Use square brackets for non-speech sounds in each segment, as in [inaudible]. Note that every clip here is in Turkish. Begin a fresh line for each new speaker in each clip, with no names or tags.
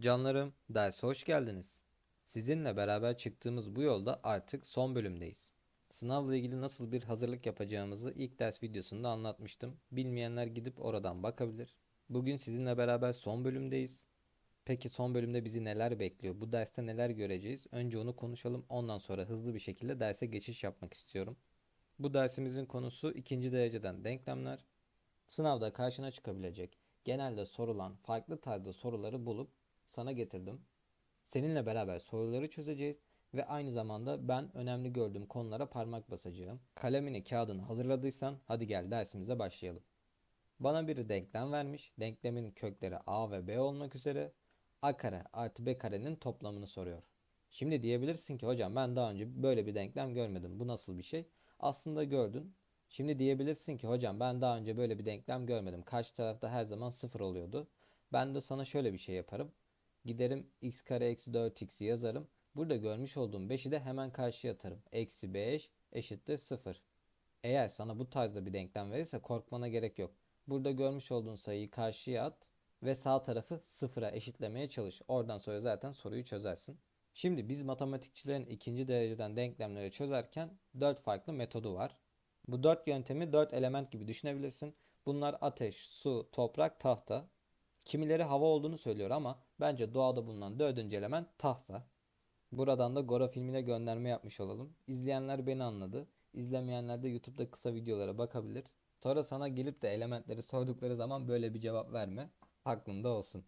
Canlarım, derse hoş geldiniz. Sizinle beraber çıktığımız bu yolda artık son bölümdeyiz. Sınavla ilgili nasıl bir hazırlık yapacağımızı ilk ders videosunda anlatmıştım. Bilmeyenler gidip oradan bakabilir. Bugün sizinle beraber son bölümdeyiz. Peki son bölümde bizi neler bekliyor? Bu derste neler göreceğiz? Önce onu konuşalım. Ondan sonra hızlı bir şekilde derse geçiş yapmak istiyorum. Bu dersimizin konusu ikinci dereceden denklemler. Sınavda karşına çıkabilecek genelde sorulan farklı tarzda soruları bulup sana getirdim. Seninle beraber soruları çözeceğiz ve aynı zamanda ben önemli gördüğüm konulara parmak basacağım. Kalemini, kağıdını hazırladıysan hadi gel dersimize başlayalım. Bana bir denklem vermiş. Denklemin kökleri a ve b olmak üzere a kare artı b karenin toplamını soruyor. Şimdi diyebilirsin ki hocam ben daha önce böyle bir denklem görmedim. Bu nasıl bir şey? Aslında gördün. Şimdi diyebilirsin ki hocam ben daha önce böyle bir denklem görmedim. Karşı tarafta her zaman sıfır oluyordu. Ben de sana şöyle bir şey yaparım. Giderim x kare eksi 4x'i yazarım. Burada görmüş olduğum 5'i de hemen karşıya atarım. Eksi 5 eşittir 0. Eğer sana bu tarzda bir denklem verirse korkmana gerek yok. Burada görmüş olduğun sayıyı karşıya at ve sağ tarafı sıfıra eşitlemeye çalış. Oradan sonra zaten soruyu çözersin. Şimdi biz matematikçilerin ikinci dereceden denklemleri çözerken 4 farklı metodu var. Bu 4 yöntemi 4 element gibi düşünebilirsin. Bunlar ateş, su, toprak, tahta. Kimileri hava olduğunu söylüyor ama bence doğada bulunan dördüncü element tahta. Buradan da Gora filmine gönderme yapmış olalım. İzleyenler beni anladı. İzlemeyenler de YouTube'da kısa videolara bakabilir. Sonra sana gelip de elementleri sordukları zaman böyle bir cevap verme. Aklında olsun.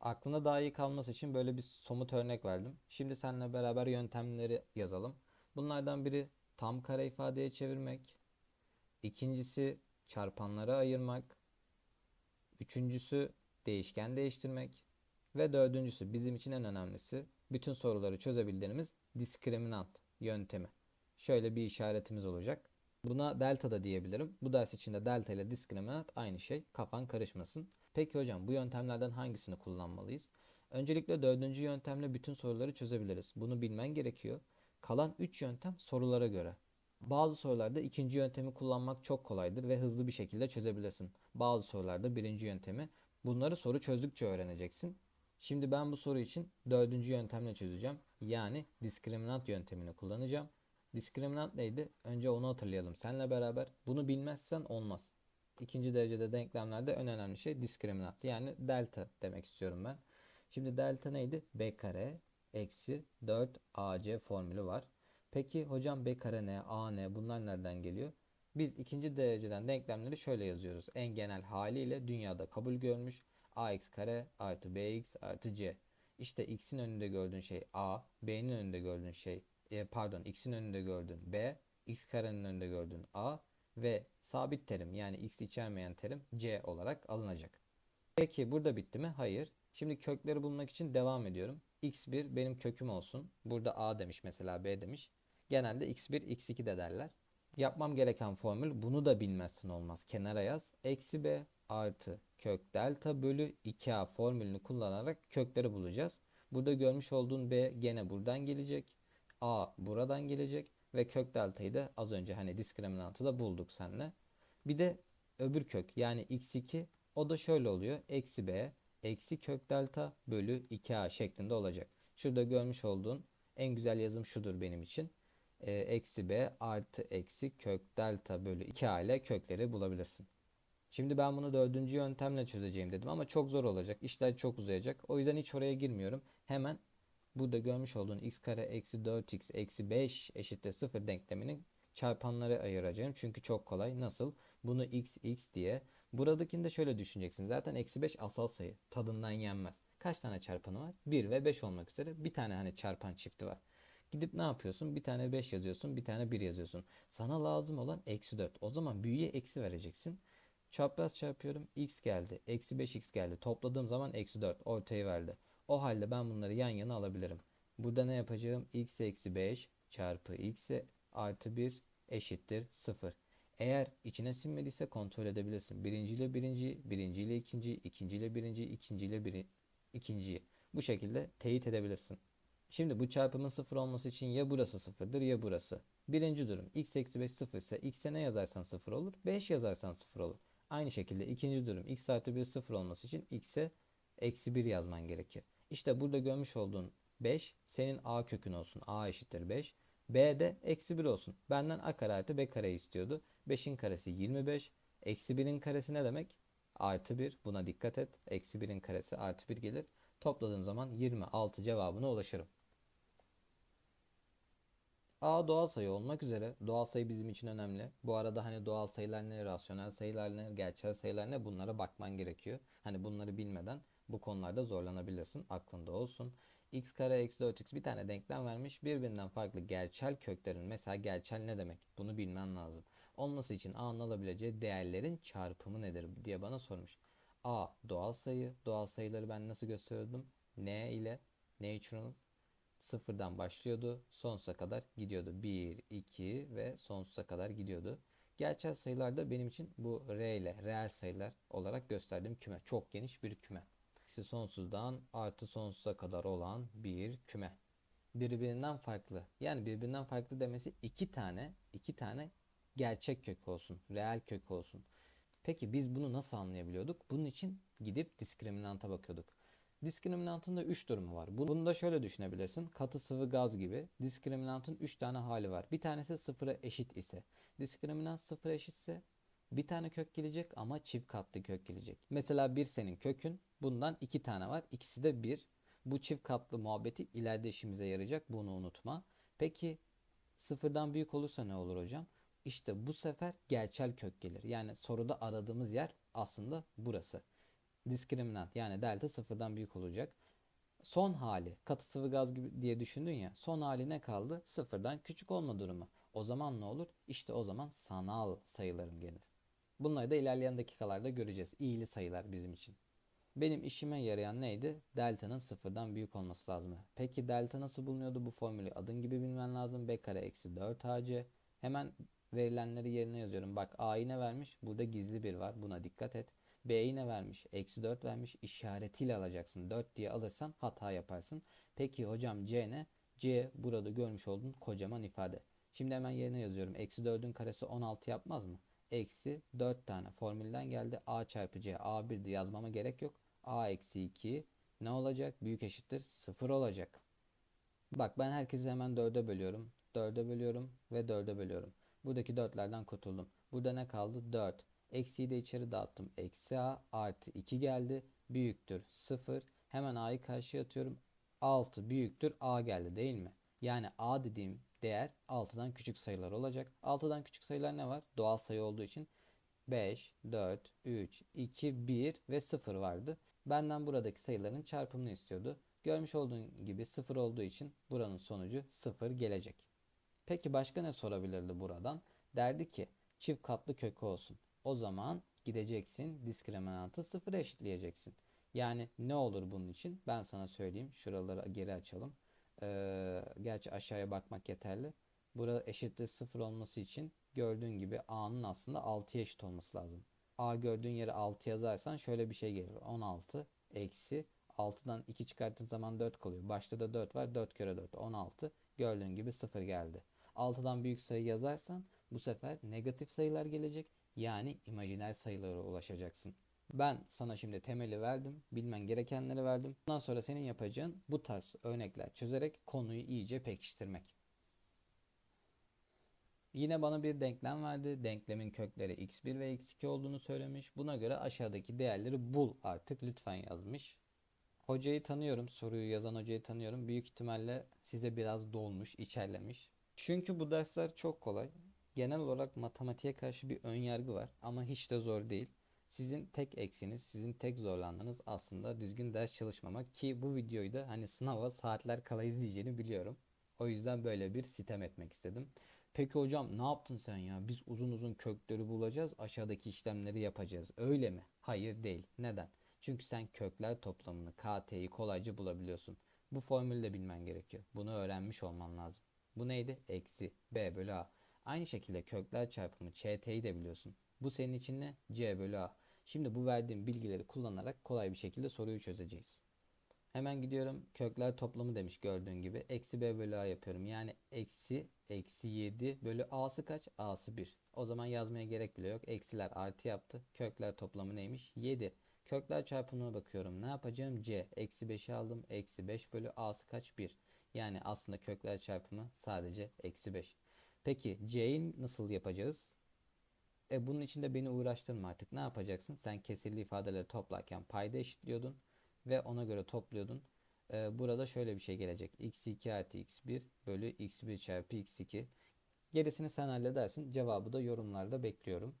Aklına daha iyi kalması için böyle bir somut örnek verdim. Şimdi seninle beraber yöntemleri yazalım. Bunlardan biri tam kare ifadeye çevirmek. İkincisi çarpanlara ayırmak. Üçüncüsü değişken değiştirmek. Ve dördüncüsü bizim için en önemlisi bütün soruları çözebildiğimiz diskriminant yöntemi. Şöyle bir işaretimiz olacak. Buna delta da diyebilirim. Bu ders içinde delta ile diskriminant aynı şey. Kafan karışmasın. Peki hocam bu yöntemlerden hangisini kullanmalıyız? Öncelikle dördüncü yöntemle bütün soruları çözebiliriz. Bunu bilmen gerekiyor. Kalan 3 yöntem sorulara göre. Bazı sorularda ikinci yöntemi kullanmak çok kolaydır ve hızlı bir şekilde çözebilirsin. Bazı sorularda birinci yöntemi. Bunları soru çözdükçe öğreneceksin. Şimdi ben bu soru için dördüncü yöntemle çözeceğim. Yani diskriminant yöntemini kullanacağım. Diskriminant neydi? Önce onu hatırlayalım seninle beraber. Bunu bilmezsen olmaz. İkinci derecede denklemlerde en önemli şey diskriminant. Yani delta demek istiyorum ben. Şimdi delta neydi? b kare eksi 4 ac formülü var. Peki hocam b kare ne, a ne bunlar nereden geliyor? Biz ikinci dereceden denklemleri şöyle yazıyoruz. En genel haliyle dünyada kabul görmüş ax kare artı bx artı c. İşte x'in önünde gördüğün şey a, b'nin önünde gördüğün şey e, pardon x'in önünde gördüğün b, x karenin önünde gördüğün a ve sabit terim yani x içermeyen terim c olarak alınacak. Peki burada bitti mi? Hayır. Şimdi kökleri bulmak için devam ediyorum. x1 benim köküm olsun. Burada a demiş mesela b demiş. Genelde x1 x2 de derler. Yapmam gereken formül bunu da bilmezsin olmaz. Kenara yaz. Eksi b artı kök delta bölü 2a formülünü kullanarak kökleri bulacağız. Burada görmüş olduğun b gene buradan gelecek. a buradan gelecek. Ve kök deltayı da az önce hani diskriminantı da bulduk seninle. Bir de öbür kök yani x2 o da şöyle oluyor. Eksi b eksi kök delta bölü 2a şeklinde olacak. Şurada görmüş olduğun en güzel yazım şudur benim için. E, eksi b artı eksi kök delta bölü 2a ile kökleri bulabilirsin. Şimdi ben bunu dördüncü yöntemle çözeceğim dedim ama çok zor olacak. İşler çok uzayacak. O yüzden hiç oraya girmiyorum. Hemen burada görmüş olduğun x kare eksi 4x eksi 5 eşittir 0 denkleminin çarpanları ayıracağım. Çünkü çok kolay. Nasıl? Bunu x x diye. Buradakini de şöyle düşüneceksin. Zaten eksi 5 asal sayı. Tadından yenmez. Kaç tane çarpanı var? 1 ve 5 olmak üzere bir tane hani çarpan çifti var. Gidip ne yapıyorsun? Bir tane 5 yazıyorsun, bir tane 1 yazıyorsun. Sana lazım olan eksi 4. O zaman büyüye eksi vereceksin. Çapraz çarpıyorum. X geldi. Eksi 5x geldi. Topladığım zaman eksi 4 ortayı verdi. O halde ben bunları yan yana alabilirim. Burada ne yapacağım? x eksi 5 çarpı x artı 1 eşittir 0. Eğer içine sinmediyse kontrol edebilirsin. Birinci ile birinci, birinci ile ikinci, ikinci ile birinci, ikinci ile biri, ikinciyi. Bu şekilde teyit edebilirsin. Şimdi bu çarpımın sıfır olması için ya burası sıfırdır ya burası. Birinci durum x eksi 5 sıfır ise x'e ne yazarsan sıfır olur. 5 yazarsan sıfır olur. Aynı şekilde ikinci durum x artı 1 sıfır olması için x'e Eksi 1 yazman gerekir. İşte burada görmüş olduğun 5 senin a kökün olsun. a eşittir 5. b de eksi 1 olsun. Benden a kare artı b kare istiyordu. 5'in karesi 25. Eksi 1'in karesi ne demek? Artı 1. Buna dikkat et. Eksi 1'in karesi artı 1 gelir. Topladığım zaman 26 cevabına ulaşırım. A doğal sayı olmak üzere doğal sayı bizim için önemli. Bu arada hani doğal sayılar ne, rasyonel sayılar ne, gerçel sayılar ne bunlara bakman gerekiyor. Hani bunları bilmeden bu konularda zorlanabilirsin. Aklında olsun. x kare eksi 4x bir tane denklem vermiş. Birbirinden farklı gerçel köklerin mesela gerçel ne demek? Bunu bilmen lazım. Olması için A'nın alabileceği değerlerin çarpımı nedir diye bana sormuş. A doğal sayı. Doğal sayıları ben nasıl gösteriyordum? N ile natural sıfırdan başlıyordu. Sonsuza kadar gidiyordu. 1, 2 ve sonsuza kadar gidiyordu. Gerçel sayılarda benim için bu R ile reel sayılar olarak gösterdiğim küme. Çok geniş bir küme. Eksi sonsuzdan artı sonsuza kadar olan bir küme. Birbirinden farklı. Yani birbirinden farklı demesi iki tane, iki tane gerçek kök olsun. Reel kök olsun. Peki biz bunu nasıl anlayabiliyorduk? Bunun için gidip diskriminanta bakıyorduk. Diskriminantın da 3 durumu var. Bunu da şöyle düşünebilirsin. Katı sıvı gaz gibi. Diskriminantın 3 tane hali var. Bir tanesi sıfıra eşit ise. Diskriminant sıfıra eşitse bir tane kök gelecek ama çift katlı kök gelecek. Mesela bir senin kökün. Bundan iki tane var. İkisi de bir. Bu çift katlı muhabbeti ileride işimize yarayacak. Bunu unutma. Peki sıfırdan büyük olursa ne olur hocam? İşte bu sefer gerçel kök gelir. Yani soruda aradığımız yer aslında burası diskriminant yani delta sıfırdan büyük olacak. Son hali katı sıvı gaz gibi diye düşündün ya son hali ne kaldı? Sıfırdan küçük olma durumu. O zaman ne olur? İşte o zaman sanal sayılarım gelir. Bunları da ilerleyen dakikalarda göreceğiz. İyili sayılar bizim için. Benim işime yarayan neydi? Delta'nın sıfırdan büyük olması lazım. Peki delta nasıl bulunuyordu? Bu formülü adın gibi bilmen lazım. B kare eksi 4 AC. Hemen verilenleri yerine yazıyorum. Bak A'yı ne vermiş? Burada gizli bir var. Buna dikkat et. B'yi ne vermiş? Eksi 4 vermiş. İşaretiyle alacaksın. 4 diye alırsan hata yaparsın. Peki hocam C ne? C burada görmüş olduğun kocaman ifade. Şimdi hemen yerine yazıyorum. Eksi 4'ün karesi 16 yapmaz mı? Eksi 4 tane formülden geldi. A çarpı C A1'di yazmama gerek yok. A eksi 2 ne olacak? Büyük eşittir 0 olacak. Bak ben herkesi hemen 4'e bölüyorum. 4'e bölüyorum ve 4'e bölüyorum. Buradaki 4'lerden kurtuldum. Burada ne kaldı? 4. Eksiyi de içeri dağıttım. Eksi a artı 2 geldi. Büyüktür 0. Hemen a'yı karşıya atıyorum. 6 büyüktür a geldi değil mi? Yani a dediğim değer 6'dan küçük sayılar olacak. 6'dan küçük sayılar ne var? Doğal sayı olduğu için 5, 4, 3, 2, 1 ve 0 vardı. Benden buradaki sayıların çarpımını istiyordu. Görmüş olduğun gibi 0 olduğu için buranın sonucu 0 gelecek. Peki başka ne sorabilirdi buradan? Derdi ki çift katlı kökü olsun. O zaman gideceksin diskriminantı sıfıra eşitleyeceksin. Yani ne olur bunun için? Ben sana söyleyeyim. Şuraları geri açalım. Ee, gerçi aşağıya bakmak yeterli. Burada eşittir sıfır olması için gördüğün gibi A'nın aslında 6'ya eşit olması lazım. A gördüğün yere 6 yazarsan şöyle bir şey gelir. 16 eksi 6'dan 2 çıkarttığın zaman 4 kalıyor. Başta da 4 var. 4 kere 4 16. Gördüğün gibi 0 geldi. 6'dan büyük sayı yazarsan bu sefer negatif sayılar gelecek. Yani imajiner sayılara ulaşacaksın. Ben sana şimdi temeli verdim. Bilmen gerekenleri verdim. Bundan sonra senin yapacağın bu tarz örnekler çözerek konuyu iyice pekiştirmek. Yine bana bir denklem verdi. Denklemin kökleri x1 ve x2 olduğunu söylemiş. Buna göre aşağıdaki değerleri bul artık lütfen yazmış. Hocayı tanıyorum. Soruyu yazan hocayı tanıyorum. Büyük ihtimalle size biraz dolmuş, içerlemiş. Çünkü bu dersler çok kolay. Genel olarak matematiğe karşı bir ön yargı var ama hiç de zor değil. Sizin tek eksiniz, sizin tek zorlandığınız aslında düzgün ders çalışmamak ki bu videoyu da hani sınava saatler kala izleyeceğini biliyorum. O yüzden böyle bir sitem etmek istedim. Peki hocam ne yaptın sen ya? Biz uzun uzun kökleri bulacağız, aşağıdaki işlemleri yapacağız. Öyle mi? Hayır değil. Neden? Çünkü sen kökler toplamını, KT'yi kolayca bulabiliyorsun. Bu formülü de bilmen gerekiyor. Bunu öğrenmiş olman lazım. Bu neydi? Eksi B bölü A. Aynı şekilde kökler çarpımı ÇT'yi de biliyorsun. Bu senin için ne? C bölü A. Şimdi bu verdiğim bilgileri kullanarak kolay bir şekilde soruyu çözeceğiz. Hemen gidiyorum. Kökler toplamı demiş gördüğün gibi. Eksi B bölü A yapıyorum. Yani eksi eksi 7 bölü A'sı kaç? A'sı 1. O zaman yazmaya gerek bile yok. Eksiler artı yaptı. Kökler toplamı neymiş? 7. Kökler çarpımına bakıyorum. Ne yapacağım? C. Eksi 5'i aldım. Eksi 5 bölü A'sı kaç? 1. Yani aslında kökler çarpımı sadece eksi 5. Peki C'yi nasıl yapacağız? E bunun için de beni uğraştırma artık. Ne yapacaksın? Sen kesirli ifadeleri toplarken payda eşitliyordun ve ona göre topluyordun. E, burada şöyle bir şey gelecek. x2 artı x1 bölü x1 çarpı x2. Gerisini sen halledersin. Cevabı da yorumlarda bekliyorum.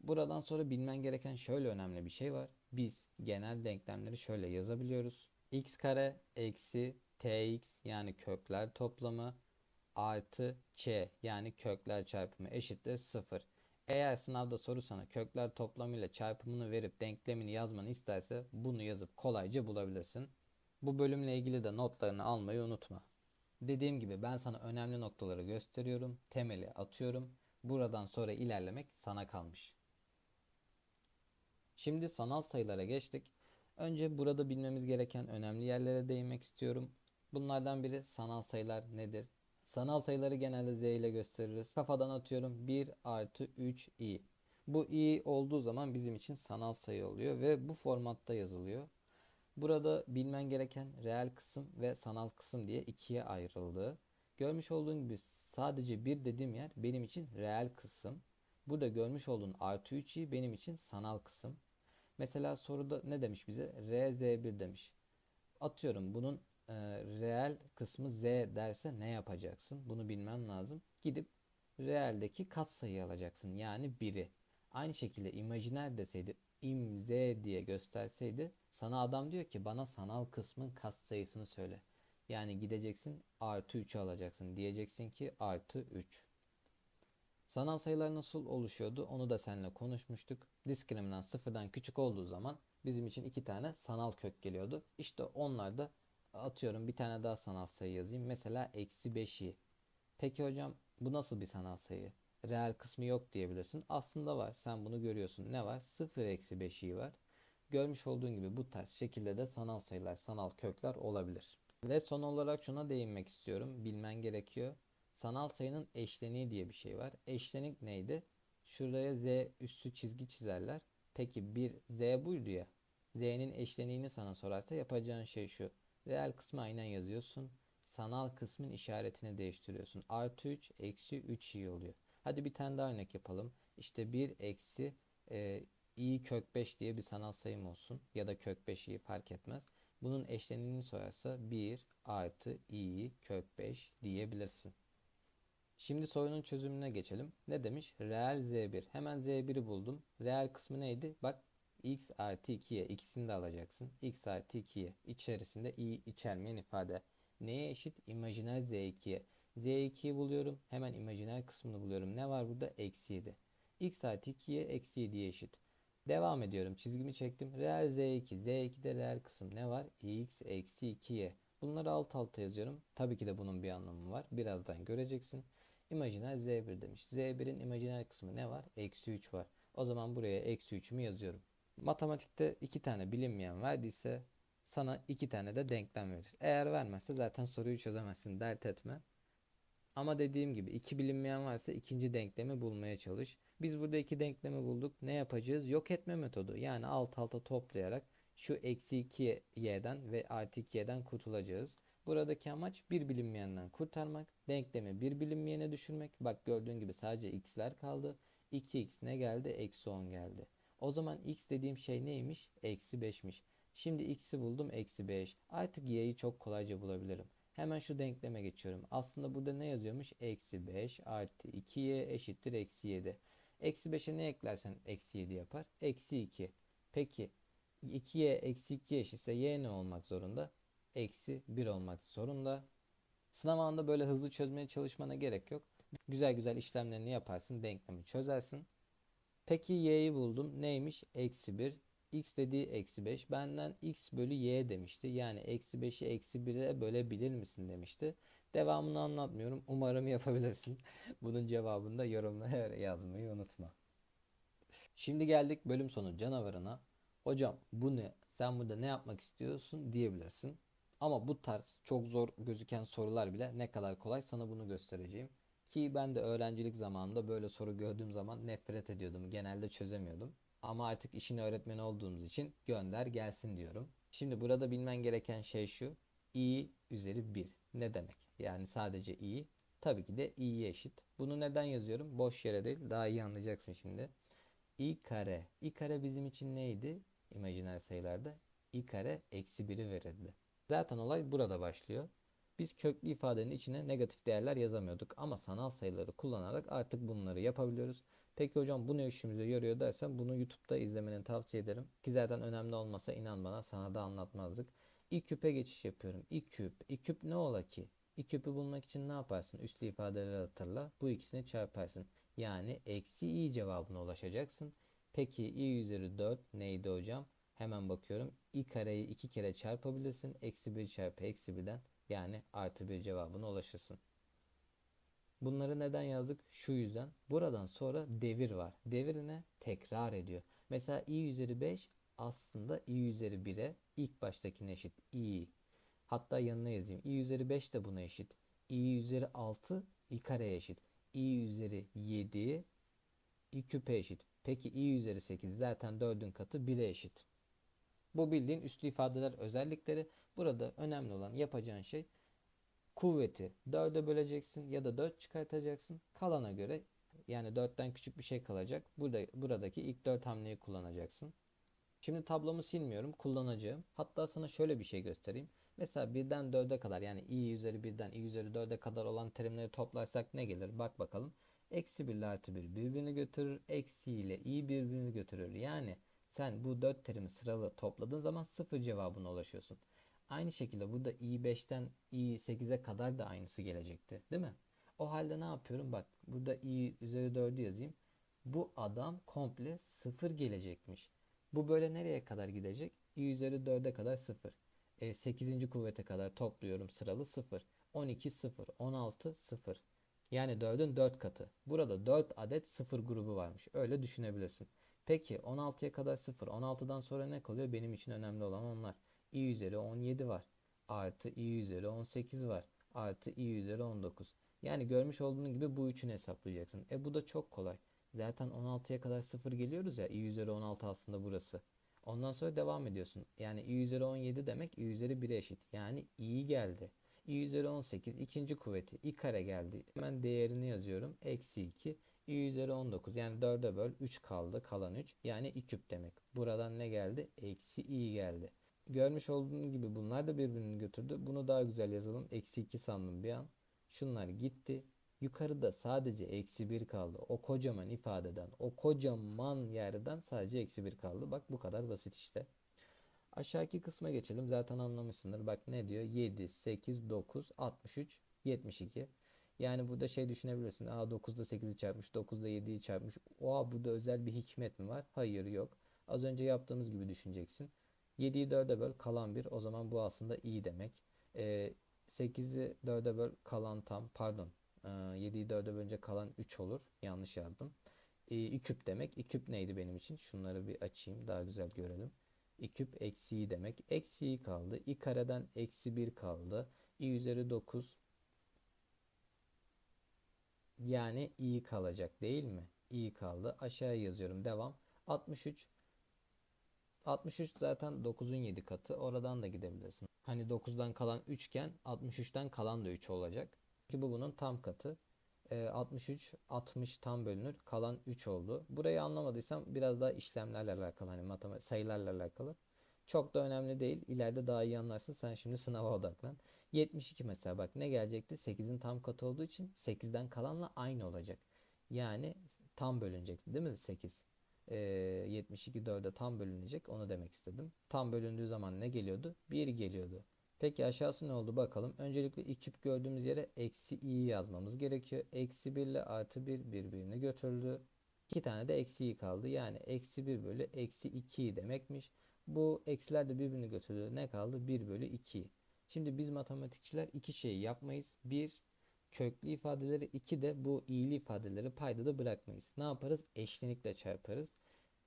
Buradan sonra bilmen gereken şöyle önemli bir şey var. Biz genel denklemleri şöyle yazabiliyoruz. x kare eksi tx yani kökler toplamı artı ç yani kökler çarpımı eşittir 0. Eğer sınavda soru sana kökler toplamıyla çarpımını verip denklemini yazmanı isterse bunu yazıp kolayca bulabilirsin. Bu bölümle ilgili de notlarını almayı unutma. Dediğim gibi ben sana önemli noktaları gösteriyorum, temeli atıyorum. Buradan sonra ilerlemek sana kalmış. Şimdi sanal sayılara geçtik. Önce burada bilmemiz gereken önemli yerlere değinmek istiyorum. Bunlardan biri sanal sayılar nedir? Sanal sayıları genelde z ile gösteririz. Kafadan atıyorum 1 artı 3 i. Bu i olduğu zaman bizim için sanal sayı oluyor ve bu formatta yazılıyor. Burada bilmen gereken reel kısım ve sanal kısım diye ikiye ayrıldı. Görmüş olduğun gibi sadece bir dediğim yer benim için reel kısım. Burada görmüş olduğun artı 3i benim için sanal kısım. Mesela soruda ne demiş bize? RZ1 demiş. Atıyorum bunun e, reel kısmı z derse ne yapacaksın? Bunu bilmen lazım. Gidip reeldeki katsayıyı alacaksın. Yani 1'i. Aynı şekilde imajiner deseydi im z diye gösterseydi sana adam diyor ki bana sanal kısmın katsayısını söyle. Yani gideceksin artı 3'ü alacaksın. Diyeceksin ki artı 3. Sanal sayılar nasıl oluşuyordu onu da seninle konuşmuştuk. Diskriminant sıfırdan küçük olduğu zaman bizim için iki tane sanal kök geliyordu. İşte onlar da atıyorum bir tane daha sanal sayı yazayım. Mesela eksi 5i. Peki hocam bu nasıl bir sanal sayı? Reel kısmı yok diyebilirsin. Aslında var. Sen bunu görüyorsun. Ne var? 0 eksi 5i var. Görmüş olduğun gibi bu tarz şekilde de sanal sayılar, sanal kökler olabilir. Ve son olarak şuna değinmek istiyorum. Bilmen gerekiyor. Sanal sayının eşleniği diye bir şey var. Eşlenik neydi? Şuraya z üssü çizgi çizerler. Peki bir z buydu ya. Z'nin eşleniğini sana sorarsa yapacağın şey şu. Reel kısmı aynen yazıyorsun. Sanal kısmın işaretini değiştiriyorsun. Artı 3 eksi 3 i oluyor. Hadi bir tane daha örnek yapalım. İşte 1 eksi e, i kök 5 diye bir sanal sayım olsun. Ya da kök 5 i fark etmez. Bunun eşleniğini sorarsa 1 artı i kök 5 diyebilirsin. Şimdi sorunun çözümüne geçelim. Ne demiş? Reel z1. Hemen z1'i buldum. Reel kısmı neydi? Bak x artı 2'ye ikisini de alacaksın. x artı 2'ye içerisinde i içermeyen ifade. Neye eşit? İmajiner z2'ye. z2'yi buluyorum. Hemen imajiner kısmını buluyorum. Ne var burada? Eksi 7. x artı 2'ye eksi 7'ye eşit. Devam ediyorum. Çizgimi çektim. Reel z2. z2'de reel kısım ne var? x eksi 2'ye. Bunları alt alta yazıyorum. Tabii ki de bunun bir anlamı var. Birazdan göreceksin. İmajiner z1 demiş. z1'in imajiner kısmı ne var? Eksi 3 var. O zaman buraya eksi 3'ümü yazıyorum. Matematikte iki tane bilinmeyen verdiyse sana iki tane de denklem verir. Eğer vermezse zaten soruyu çözemezsin. Dert etme. Ama dediğim gibi iki bilinmeyen varsa ikinci denklemi bulmaya çalış. Biz burada iki denklemi bulduk. Ne yapacağız? Yok etme metodu. Yani alt alta toplayarak şu eksi 2y'den ve artı 2y'den kurtulacağız. Buradaki amaç bir bilinmeyenden kurtarmak. Denklemi bir bilinmeyene düşürmek. Bak gördüğün gibi sadece x'ler kaldı. 2x ne geldi? Eksi 10 geldi. O zaman x dediğim şey neymiş? Eksi 5'miş. Şimdi x'i buldum eksi 5. Artık y'yi çok kolayca bulabilirim. Hemen şu denkleme geçiyorum. Aslında burada ne yazıyormuş? Eksi 5 artı 2y eşittir eksi 7. Eksi 5'e ne eklersen eksi 7 yapar? Eksi 2. Peki 2y eksi 2 eşitse y ne olmak zorunda? Eksi 1 olmak zorunda. Sınav anında böyle hızlı çözmeye çalışmana gerek yok. Güzel güzel işlemlerini yaparsın, denklemi çözersin. Peki y'yi buldum. Neymiş? Eksi 1. x dediği eksi 5. Benden x bölü y demişti. Yani eksi 5'i eksi 1'e bölebilir misin demişti. Devamını anlatmıyorum. Umarım yapabilirsin. [laughs] Bunun cevabını da yorumlara [laughs] yazmayı unutma. Şimdi geldik bölüm sonu canavarına. Hocam bu ne? Sen burada ne yapmak istiyorsun diyebilirsin. Ama bu tarz çok zor gözüken sorular bile ne kadar kolay sana bunu göstereceğim. Ki ben de öğrencilik zamanında böyle soru gördüğüm zaman nefret ediyordum. Genelde çözemiyordum. Ama artık işin öğretmeni olduğumuz için gönder gelsin diyorum. Şimdi burada bilmen gereken şey şu. i üzeri 1. Ne demek? Yani sadece i. Tabii ki de i'ye eşit. Bunu neden yazıyorum? Boş yere değil. Daha iyi anlayacaksın şimdi. i kare. i kare bizim için neydi? İmajiner sayılarda. i kare eksi 1'i verirdi. Zaten olay burada başlıyor. Biz köklü ifadenin içine negatif değerler yazamıyorduk ama sanal sayıları kullanarak artık bunları yapabiliyoruz. Peki hocam bu ne işimize yarıyor dersen bunu YouTube'da izlemeni tavsiye ederim. Ki zaten önemli olmasa inan bana sana da anlatmazdık. İ küpe geçiş yapıyorum. İ küp. İ küp ne ola ki? İ küpü bulmak için ne yaparsın? Üslü ifadeleri hatırla. Bu ikisini çarparsın. Yani eksi i cevabına ulaşacaksın. Peki i üzeri 4 neydi hocam? Hemen bakıyorum. i kareyi iki kere çarpabilirsin. Eksi 1 çarpı eksi 1'den yani artı bir cevabına ulaşırsın. Bunları neden yazdık? Şu yüzden. Buradan sonra devir var. Devir ne? Tekrar ediyor. Mesela i üzeri 5 aslında i üzeri 1'e ilk baştakine eşit. i. Hatta yanına yazayım. i üzeri 5 de buna eşit. i üzeri 6 i kareye eşit. i üzeri 7 i küpe eşit. Peki i üzeri 8 zaten 4'ün katı 1'e eşit. Bu bildiğin üslü ifadeler özellikleri. Burada önemli olan yapacağın şey kuvveti 4'e böleceksin ya da 4 çıkartacaksın. Kalana göre yani 4'ten küçük bir şey kalacak. Burada buradaki ilk 4 hamleyi kullanacaksın. Şimdi tablomu silmiyorum. Kullanacağım. Hatta sana şöyle bir şey göstereyim. Mesela 1'den 4'e kadar yani i üzeri 1'den i üzeri 4'e kadar olan terimleri toplarsak ne gelir? Bak bakalım. Eksi 1 ile artı 1 birbirini götürür. Eksi ile i birbirini götürür. Yani sen bu 4 terimi sıralı topladığın zaman 0 cevabına ulaşıyorsun. Aynı şekilde burada i5'ten i8'e kadar da aynısı gelecekti. Değil mi? O halde ne yapıyorum? Bak burada i üzeri 4'ü yazayım. Bu adam komple 0 gelecekmiş. Bu böyle nereye kadar gidecek? i üzeri 4'e kadar 0. E, 8. kuvvete kadar topluyorum sıralı 0. 12 0. 16 0. Yani 4'ün 4 katı. Burada 4 adet 0 grubu varmış. Öyle düşünebilirsin. Peki 16'ya kadar 0. 16'dan sonra ne kalıyor? Benim için önemli olan onlar. i üzeri 17 var. Artı i üzeri 18 var. Artı i üzeri 19. Yani görmüş olduğun gibi bu üçünü hesaplayacaksın. E bu da çok kolay. Zaten 16'ya kadar 0 geliyoruz ya. i üzeri 16 aslında burası. Ondan sonra devam ediyorsun. Yani i üzeri 17 demek i üzeri 1'e eşit. Yani i geldi. i üzeri 18 ikinci kuvveti i kare geldi. Hemen değerini yazıyorum. Eksi 2 i üzeri 19 yani 4'e böl 3 kaldı kalan 3 yani i küp demek. Buradan ne geldi? Eksi i geldi. Görmüş olduğun gibi bunlar da birbirini götürdü. Bunu daha güzel yazalım. Eksi 2 sandım bir an. Şunlar gitti. Yukarıda sadece eksi 1 kaldı. O kocaman ifadeden, o kocaman yerden sadece eksi 1 kaldı. Bak bu kadar basit işte. Aşağıki kısma geçelim. Zaten anlamışsındır. Bak ne diyor? 7, 8, 9, 63, 72. Yani burada şey düşünebilirsin. Aa 9'da 8'i çarpmış, 9'da 7'yi çarpmış. Oha burada özel bir hikmet mi var? Hayır yok. Az önce yaptığımız gibi düşüneceksin. 7'yi 4'e böl kalan 1. O zaman bu aslında iyi demek. Ee, 8'i 4'e böl kalan tam pardon. Ee, 7'yi 4'e bölünce kalan 3 olur. Yanlış yazdım. Ee, 2 küp demek. 2 küp neydi benim için? Şunları bir açayım daha güzel görelim. 2 küp eksi i demek. Eksi i kaldı. i kareden eksi 1 kaldı. i üzeri 9 yani i kalacak değil mi? i kaldı. Aşağıya yazıyorum. Devam. 63 63 zaten 9'un 7 katı. Oradan da gidebilirsin. Hani 9'dan kalan 3 iken 63'ten kalan da 3 olacak. Ki bu bunun tam katı. E, 63 60 tam bölünür. Kalan 3 oldu. Burayı anlamadıysam biraz daha işlemlerle alakalı hani matematik sayılarla alakalı. Çok da önemli değil. İleride daha iyi anlarsın. Sen şimdi sınava odaklan. 72 mesela bak ne gelecekti? 8'in tam katı olduğu için 8'den kalanla aynı olacak. Yani tam bölünecekti değil mi 8? Ee, 72 4'e tam bölünecek onu demek istedim. Tam bölündüğü zaman ne geliyordu? 1 geliyordu. Peki aşağısı ne oldu bakalım. Öncelikle iki küp gördüğümüz yere eksi i yazmamız gerekiyor. Eksi 1 ile artı 1 birbirini götürdü. İki tane de eksi i kaldı. Yani eksi 1 bölü eksi 2 demekmiş. Bu eksiler de birbirini götürdü. Ne kaldı? 1 bölü 2. Şimdi biz matematikçiler iki şeyi yapmayız. Bir, köklü ifadeleri iki de bu iyili ifadeleri payda da bırakmayız. Ne yaparız? Eşlenikle çarparız.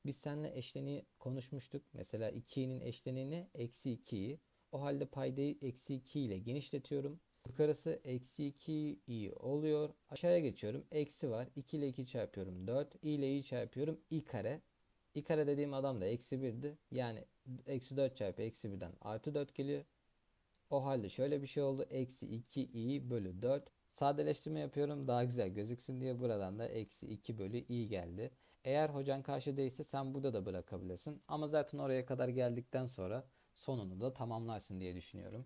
Biz seninle eşleniği konuşmuştuk. Mesela 2'nin eşleniğini eksi 2'yi. O halde paydayı eksi 2 ile genişletiyorum. Yukarısı eksi 2 i oluyor. Aşağıya geçiyorum. Eksi var. 2 ile 2 çarpıyorum 4. i ile i çarpıyorum i kare. kare dediğim adam da eksi 1'di. Yani eksi 4 çarpı eksi 1'den artı 4 geliyor. O halde şöyle bir şey oldu. Eksi 2 i bölü 4. Sadeleştirme yapıyorum daha güzel gözüksün diye buradan da eksi 2 bölü i geldi. Eğer hocan karşı değilse sen burada da bırakabilirsin. Ama zaten oraya kadar geldikten sonra sonunu da tamamlarsın diye düşünüyorum.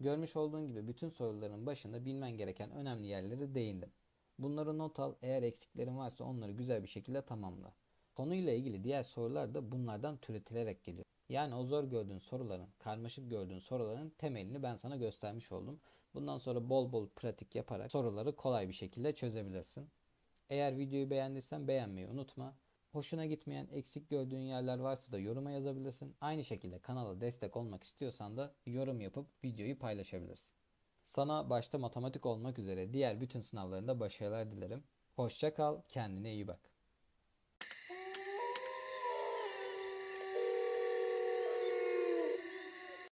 Görmüş olduğun gibi bütün soruların başında bilmen gereken önemli yerleri değindim. Bunları not al. Eğer eksiklerin varsa onları güzel bir şekilde tamamla. Konuyla ilgili diğer sorular da bunlardan türetilerek geliyor. Yani o zor gördüğün soruların, karmaşık gördüğün soruların temelini ben sana göstermiş oldum. Bundan sonra bol bol pratik yaparak soruları kolay bir şekilde çözebilirsin. Eğer videoyu beğendiysen beğenmeyi unutma. Hoşuna gitmeyen, eksik gördüğün yerler varsa da yoruma yazabilirsin. Aynı şekilde kanala destek olmak istiyorsan da yorum yapıp videoyu paylaşabilirsin. Sana başta matematik olmak üzere diğer bütün sınavlarında başarılar dilerim. Hoşça kal, kendine iyi bak.